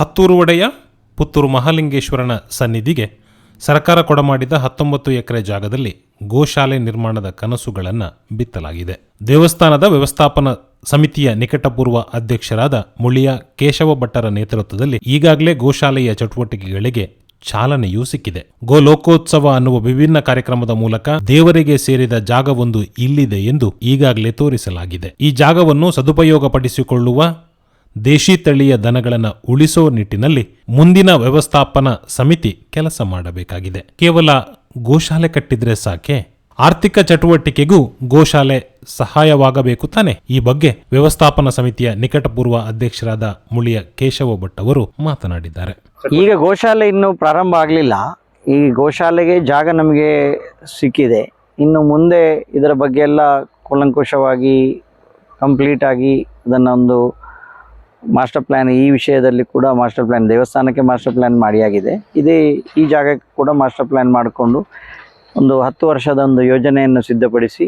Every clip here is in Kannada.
ಹತ್ತೂರು ಒಡೆಯ ಪುತ್ತೂರು ಮಹಾಲಿಂಗೇಶ್ವರನ ಸನ್ನಿಧಿಗೆ ಸರ್ಕಾರ ಕೊಡಮಾಡಿದ ಹತ್ತೊಂಬತ್ತು ಎಕರೆ ಜಾಗದಲ್ಲಿ ಗೋಶಾಲೆ ನಿರ್ಮಾಣದ ಕನಸುಗಳನ್ನು ಬಿತ್ತಲಾಗಿದೆ. ದೇವಸ್ಥಾನದ ವ್ಯವಸ್ಥಾಪನಾ ಸಮಿತಿಯ ನಿಕಟಪೂರ್ವ ಅಧ್ಯಕ್ಷರಾದ ಮುಳಿಯ ಕೇಶವ ಭಟ್ಟರ ನೇತೃತ್ವದಲ್ಲಿ ಈಗಾಗಲೇ ಗೋಶಾಲೆಯ ಚಟುವಟಿಕೆಗಳಿಗೆ ಚಾಲನೆಯೂ ಸಿಕ್ಕಿದೆ. ಗೋಲೋಕೋತ್ಸವ ಅನ್ನುವ ವಿಭಿನ್ನ ಕಾರ್ಯಕ್ರಮದ ಮೂಲಕ ದೇವರಿಗೆ ಸೇರಿದ ಜಾಗವೊಂದು ಇಲ್ಲಿದೆ ಎಂದು ಈಗಾಗಲೇ ತೋರಿಸಲಾಗಿದೆ. ಈ ಜಾಗವನ್ನು ಸದುಪಯೋಗಪಡಿಸಿಕೊಳ್ಳುವ ದೇಶಿ ತಳಿಯ ದನಗಳನ್ನು ಉಳಿಸೋ ನಿಟ್ಟಿನಲ್ಲಿ ಮುಂದಿನ ವ್ಯವಸ್ಥಾಪನಾ ಸಮಿತಿ ಕೆಲಸ ಮಾಡಬೇಕಾಗಿದೆ. ಕೇವಲ ಗೋಶಾಲೆ ಕಟ್ಟಿದ್ರೆ ಸಾಕೆ? ಆರ್ಥಿಕ ಚಟುವಟಿಕೆಗೂ ಗೋಶಾಲೆ ಸಹಾಯವಾಗಬೇಕು ತಾನೆ? ಈ ಬಗ್ಗೆ ವ್ಯವಸ್ಥಾಪನಾ ಸಮಿತಿಯ ನಿಕಟಪೂರ್ವ ಅಧ್ಯಕ್ಷರಾದ ಮುಳಿಯ ಕೇಶವ ಭಟ್ ಅವರು ಮಾತನಾಡಿದ್ದಾರೆ. ಈಗ ಗೋಶಾಲೆ ಇನ್ನೂ ಪ್ರಾರಂಭ ಆಗಲಿಲ್ಲ. ಈ ಗೋಶಾಲೆಗೆ ಜಾಗ ನಮಗೆ ಸಿಕ್ಕಿದೆ. ಇನ್ನು ಮುಂದೆ ಇದರ ಬಗ್ಗೆ ಎಲ್ಲ ಕೂಲಂಕುಷವಾಗಿ ಕಂಪ್ಲೀಟ್ ಆಗಿ ಅದನ್ನು ಒಂದು ಮಾಸ್ಟರ್ ಪ್ಲ್ಯಾನ್ ಈ ವಿಷಯದಲ್ಲಿ ಕೂಡ ಮಾಸ್ಟರ್ ಪ್ಲ್ಯಾನ್ ದೇವಸ್ಥಾನಕ್ಕೆ ಮಾಸ್ಟರ್ ಪ್ಲ್ಯಾನ್ ಮಾಡಿಯಾಗಿದೆ. ಇದೇ ಈ ಜಾಗಕ್ಕೆ ಕೂಡ ಮಾಸ್ಟರ್ ಪ್ಲ್ಯಾನ್ ಮಾಡಿಕೊಂಡು ಒಂದು ಹತ್ತು ವರ್ಷದ ಒಂದು ಯೋಜನೆಯನ್ನು ಸಿದ್ಧಪಡಿಸಿ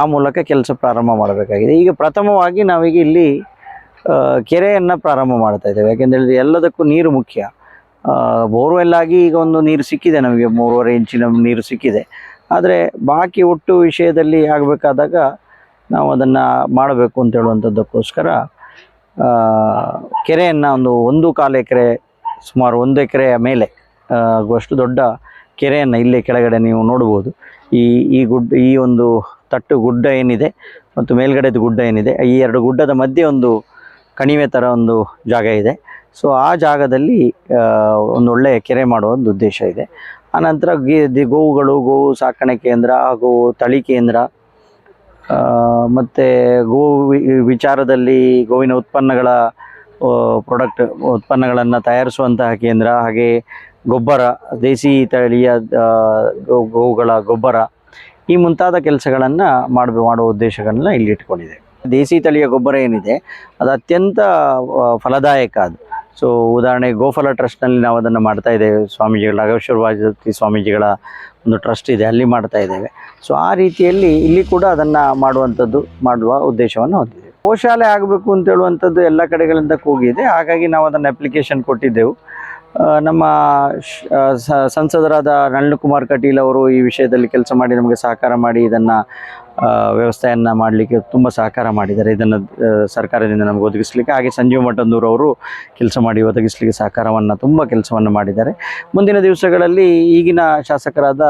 ಆ ಮೂಲಕ ಕೆಲಸ ಪ್ರಾರಂಭ ಮಾಡಬೇಕಾಗಿದೆ. ಈಗ ಪ್ರಥಮವಾಗಿ ನಾವೀಗ ಇಲ್ಲಿ ಕೆರೆಯನ್ನು ಪ್ರಾರಂಭ ಮಾಡ್ತಾ ಇದ್ದೇವೆ. ಯಾಕೆಂತ ಎಲ್ಲದಕ್ಕೂ ನೀರು ಮುಖ್ಯ. ಬೋರ್ವೆಲ್ ಆಗಿ ಈಗ ಒಂದು ನೀರು ಸಿಕ್ಕಿದೆ ನಮಗೆ, ಮೂರುವರೆ ಇಂಚಿನ ನೀರು ಸಿಕ್ಕಿದೆ. ಆದರೆ ಬಾಕಿ ಒಟ್ಟು ವಿಷಯದಲ್ಲಿ ಆಗಬೇಕಾದಾಗ ನಾವು ಅದನ್ನು ಮಾಡಬೇಕು ಅಂತ ಹೇಳುವಂಥದ್ದಕ್ಕೋಸ್ಕರ ಕೆರೆಯನ್ನು ಒಂದು ಒಂದು ಕಾಲು ಎಕರೆ, ಸುಮಾರು ಒಂದು ಎಕರೆಯ ಮೇಲೆ ಅಷ್ಟು ದೊಡ್ಡ ಕೆರೆಯನ್ನು ಇಲ್ಲೇ ಕೆಳಗಡೆ ನೀವು ನೋಡ್ಬೋದು ಈ ಈ ಗುಡ್ಡ ಈ ಒಂದು ತಟ್ಟು ಗುಡ್ಡ ಏನಿದೆ ಮತ್ತು ಮೇಲ್ಗಡೆದು ಗುಡ್ಡ ಏನಿದೆ, ಈ ಎರಡು ಗುಡ್ಡದ ಮಧ್ಯೆ ಒಂದು ಕಣಿವೆ ಥರ ಒಂದು ಜಾಗ ಇದೆ. ಸೊ ಆ ಜಾಗದಲ್ಲಿ ಒಂದು ಒಳ್ಳೆಯ ಕೆರೆ ಮಾಡುವ ಒಂದು ಉದ್ದೇಶ ಇದೆ. ಆನಂತರ ಗೋವುಗಳು, ಗೋವು ಸಾಕಣೆ ಕೇಂದ್ರ ಹಾಗೂ ತಳಿ ಕೇಂದ್ರ ಮತ್ತೆ ಗೋ ವಿಚಾರದಲ್ಲಿ ಗೋವಿನ ಉತ್ಪನ್ನಗಳ ಪ್ರಾಡಕ್ಟ್ ಉತ್ಪನ್ನಗಳನ್ನು ತಯಾರಿಸುವಂತಹ ಕೇಂದ್ರ, ಹಾಗೆ ಗೊಬ್ಬರ, ದೇಸಿ ತಳಿಯ ಗೋವುಗಳ ಗೊಬ್ಬರ, ಈ ಮುಂತಾದ ಕೆಲಸಗಳನ್ನು ಮಾಡ, ಮಾಡುವ ಉದ್ದೇಶಗಳನ್ನ ಇಲ್ಲಿ ಇಟ್ಕೊಂಡಿದೆ ದೇಸಿ ತಳಿಯ ಗೊಬ್ಬರ ಏನಿದೆ, ಅದು ಅತ್ಯಂತ ಫಲದಾಯಕ ಅದು. ಸೊ ಉದಾಹರಣೆಗೆ ಗೋಫಲ ಟ್ರಸ್ಟ್ನಲ್ಲಿ ನಾವು ಅದನ್ನು ಮಾಡ್ತಾ ಇದ್ದೇವೆ. ಸ್ವಾಮೀಜಿಗಳ, ರಾಘವೇಶ್ವರ ವಾಜಪೇಯಿ ಸ್ವಾಮೀಜಿಗಳ ಒಂದು ಟ್ರಸ್ಟ್ ಇದೆ, ಅಲ್ಲಿ ಮಾಡ್ತಾ ಇದ್ದೇವೆ. ಸೊ ಆ ರೀತಿಯಲ್ಲಿ ಇಲ್ಲಿ ಕೂಡ ಅದನ್ನು ಮಾಡುವಂಥದ್ದು, ಮಾಡುವ ಉದ್ದೇಶವನ್ನು ಹೊಂದಿದೆ ಗೋಶಾಲೆ ಆಗಬೇಕು ಅಂತ ಹೇಳುವಂಥದ್ದು ಎಲ್ಲ ಕಡೆಗಳಿಂದ ಕೂಗಿದೆ. ಹಾಗಾಗಿ ನಾವು ಅದನ್ನು ಅಪ್ಲಿಕೇಶನ್ ಕೊಟ್ಟಿದ್ದೆವು ನಮ್ಮ ಸಂಸದರಾದ ನಳಿನ್ ಕುಮಾರ್ ಕಟೀಲ್ ಅವರು ಈ ವಿಷಯದಲ್ಲಿ ಕೆಲಸ ಮಾಡಿ ನಮಗೆ ಸಹಕಾರ ಮಾಡಿ ಇದನ್ನು ವ್ಯವಸ್ಥೆಯನ್ನು ಮಾಡಲಿಕ್ಕೆ ತುಂಬ ಸಹಕಾರ ಮಾಡಿದ್ದಾರೆ. ಇದನ್ನು ಸರ್ಕಾರದಿಂದ ನಮಗೆ ಒದಗಿಸಲಿಕ್ಕೆ ಹಾಗೆ ಸಂಜೀವ್ ಮಠಂದೂರು ಅವರು ಕೆಲಸ ಮಾಡಿ ಒದಗಿಸಲಿಕ್ಕೆ ಸಹಕಾರವನ್ನು, ತುಂಬ ಕೆಲಸವನ್ನು ಮಾಡಿದ್ದಾರೆ. ಮುಂದಿನ ದಿವಸಗಳಲ್ಲಿ ಈಗಿನ ಶಾಸಕರಾದ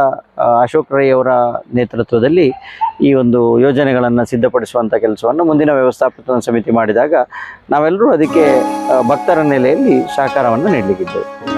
ಅಶೋಕ್ ರೈ ಅವರ ನೇತೃತ್ವದಲ್ಲಿ ಈ ಒಂದು ಯೋಜನೆಗಳನ್ನು ಸಿದ್ಧಪಡಿಸುವಂಥ ಕೆಲಸವನ್ನು ಮುಂದಿನ ವ್ಯವಸ್ಥಾಪಕ ಸಮಿತಿ ಮಾಡಿದಾಗ ನಾವೆಲ್ಲರೂ ಅದಕ್ಕೆ ಭಕ್ತರ ನೆಲೆಯಲ್ಲಿ ಸಹಕಾರವನ್ನು ನೀಡಲಿಕ್ಕಿದ್ದೇವೆ.